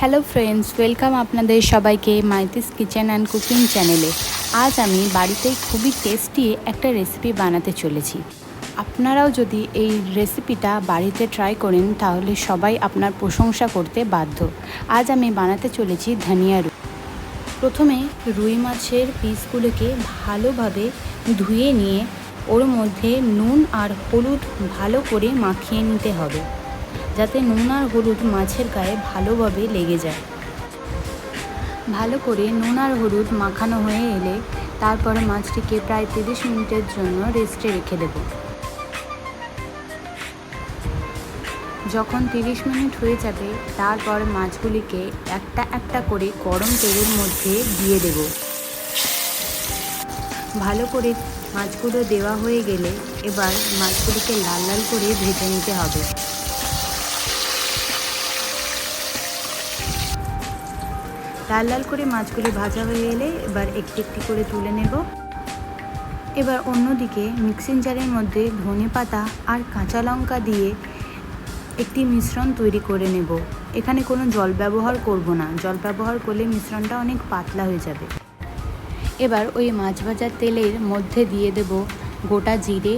Hello friends welcome আপনাদের সবাইকে মাইতিস kitchen and cooking চ্যানেলে আজ আমি বাড়িতে খুবই টেস্টি একটা রেসিপি বানাতে চলেছি। আপনারাও যদি এই রেসিপিটা বাড়িতে ট্রাই করেন, তাহলে সবাই আপনার প্রশংসা করতে বাধ্য। আজ আমি বানাতে চলেছি ধনিয়া রুই। প্রথমে রুই মাছের পিসগুলোকে ভালোভাবে ধুয়ে নিয়ে, ওর মধ্যে নুন আর হলুদ ভালো করে মাখিয়ে নিতে হবে। যাতে নুন আর হলুদ মাছের গায়ে ভালোভাবে লেগে যায়। ভালো করে নুন আর হলুদ মাখানো হয়ে এলে তারপরে মাছটিকে প্রায় তিরিশ মিনিটের জন্য রেস্টে রেখে দেব। যখন তিরিশ মিনিট হয়ে যাবে, তারপর মাছগুলিকে একটা একটা করে গরম তেলের মধ্যে দিয়ে দেব। ভালো করে মাছগুলো দেওয়া হয়ে গেলে এবার মাছগুলিকে লাল লাল করে ভেজে নিতে হবে। লাল লাল করে মাছগুলি ভাজা হয়ে এলে এবার একটি একটি করে তুলে নেব। এবার অন্যদিকে মিক্সিং জারের মধ্যে ধনে পাতা আর কাঁচা লঙ্কা দিয়ে একটি মিশ্রণ তৈরি করে নেব। এখানে কোনো জল ব্যবহার করব না। জল ব্যবহার করলে মিশ্রণটা অনেক পাতলা হয়ে যাবে। এবার ওই মাছ ভাজার তেলের মধ্যে দিয়ে দেব গোটা জিরে,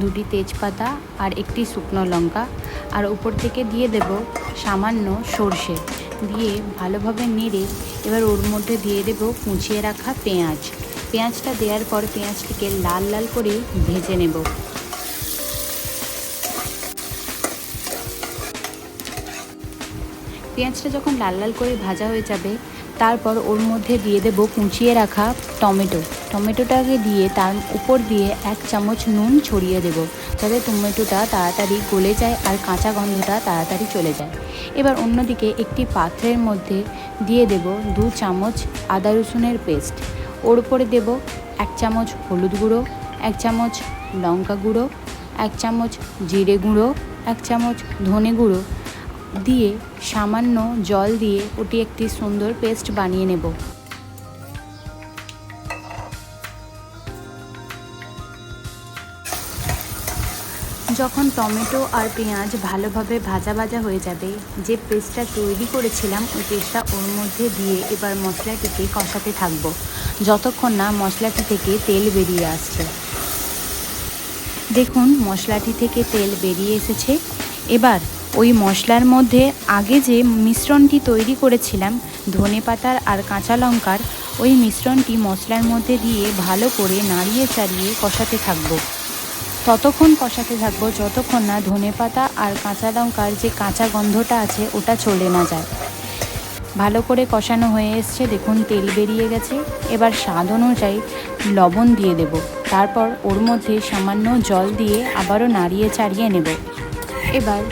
দুটি তেজপাতা আর একটি শুকনো লঙ্কা। আর উপর থেকে দিয়ে দেব সামান্য সর্ষে। দিয়ে ভালোভাবে নেড়ে এবার ওর মধ্যে দিয়ে দেব কুচিয়ে রাখা পেঁয়াজ। পেঁয়াজটা দেওয়ার পর পেঁয়াজটিকে লাল লাল করে ভেজে নেব। পেঁয়াজটা যখন লাল লাল করে ভাজা হয়ে যাবে, তারপর ওর মধ্যে দিয়ে দেব কুচিয়ে রাখা টমেটো। টমেটোটাকে দিয়ে তার উপর দিয়ে এক চামচ নুন ছড়িয়ে দেব, যাতে টমেটোটা তাড়াতাড়ি গলে যায় আর কাঁচা গন্ধটা তাড়াতাড়ি চলে যায়। এবার অন্যদিকে একটি পাত্রের মধ্যে দিয়ে দেব দু চামচ আদা রসুনের পেস্ট। ওর উপরে দেব এক চামচ হলুদ গুঁড়ো, এক চামচ লঙ্কা গুঁড়ো, এক চামচ জিরে গুঁড়ো, এক চামচ ধনে গুঁড়ো। দিয়ে সামান্য জল দিয়ে ওটি একটি সুন্দর পেস্ট বানিয়ে নেব। যখন টমেটো আর পেঁয়াজ ভালোভাবে ভাজা ভাজা হয়ে যাবে, যে পেস্টটা তৈরি করেছিলাম ওই পেস্টটা ওর মধ্যে দিয়ে এবার মশলাটিকে কষাতে থাকব। যতক্ষণ না মশলাটি থেকে তেল বেরিয়ে আসছে। দেখুন, মশলাটি থেকে তেল বেরিয়ে এসেছে। এবার ওই মশলার মধ্যে আগে যে মিশ্রণটি তৈরি করেছিলাম, ধনে পাতার আর কাঁচা লঙ্কার, ওই মিশ্রণটি মশলার মধ্যে দিয়ে ভালো করে নাড়িয়ে চাড়িয়ে কষাতে থাকব। ততক্ষণ কষাতে থাকব, যতক্ষণ না ধনে পাতা আর কাঁচা লঙ্কার যে কাঁচা গন্ধটা আছে, ওটা চলে না যায়। ভালো করে কষানো হয়ে এসছে, দেখুন তেল বেরিয়ে গেছে। এবার স্বাদ অনুযায়ী লবণ দিয়ে দেব। তারপর ওর মধ্যে সামান্য জল দিয়ে আবারও নাড়িয়ে চাড়িয়ে নেব। এবার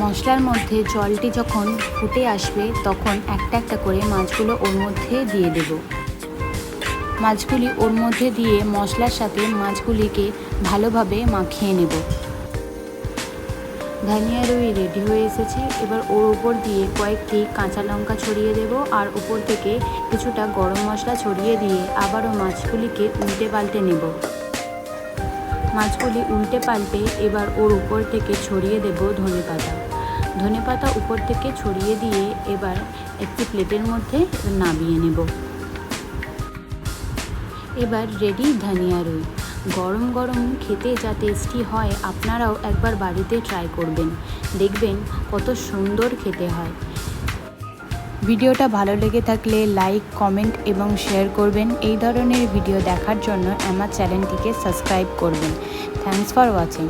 মশলার মধ্যে জলটি যখন ফুটে আসবে, তখন একটা একটা করে মাছগুলো ওর মধ্যে দিয়ে দেব। মাছগুলি ওর মধ্যে দিয়ে মশলার সাথে মাছগুলিকে ভালোভাবে মাখিয়ে নেব। ধনিয়া রুই রেডি হয়ে এসেছে। এবার ওর উপর দিয়ে কয়েকটি কাঁচা লঙ্কা ছড়িয়ে দেব আর উপর থেকে কিছুটা গরম মশলা ছড়িয়ে দিয়ে আবারও মাছগুলিকে উল্টে পাল্টে নেব। মাছগুলি উল্টে পাল্টে এবার ওর উপর থেকে ছড়িয়ে দেব ধনে পাতা। ধনে পাতা উপর থেকে ছড়িয়ে দিয়ে এবার একটি প্লেটের মধ্যে নামিয়ে নেব। এবার রেডি ধনিয়া রুই। গরম গরম খেতে যা টেস্টি হয়, আপনারাও একবার বাড়িতে ট্রাই করবেন। দেখবেন কত সুন্দর খেতে হয়। ভিডিওটা ভালো লেগে থাকলে লাইক কমেন্ট এবং শেয়ার করবেন। এই ধরনের ভিডিও দেখার জন্য আমার চ্যানেলটিকে সাবস্ক্রাইব করবেন। Thanks for watching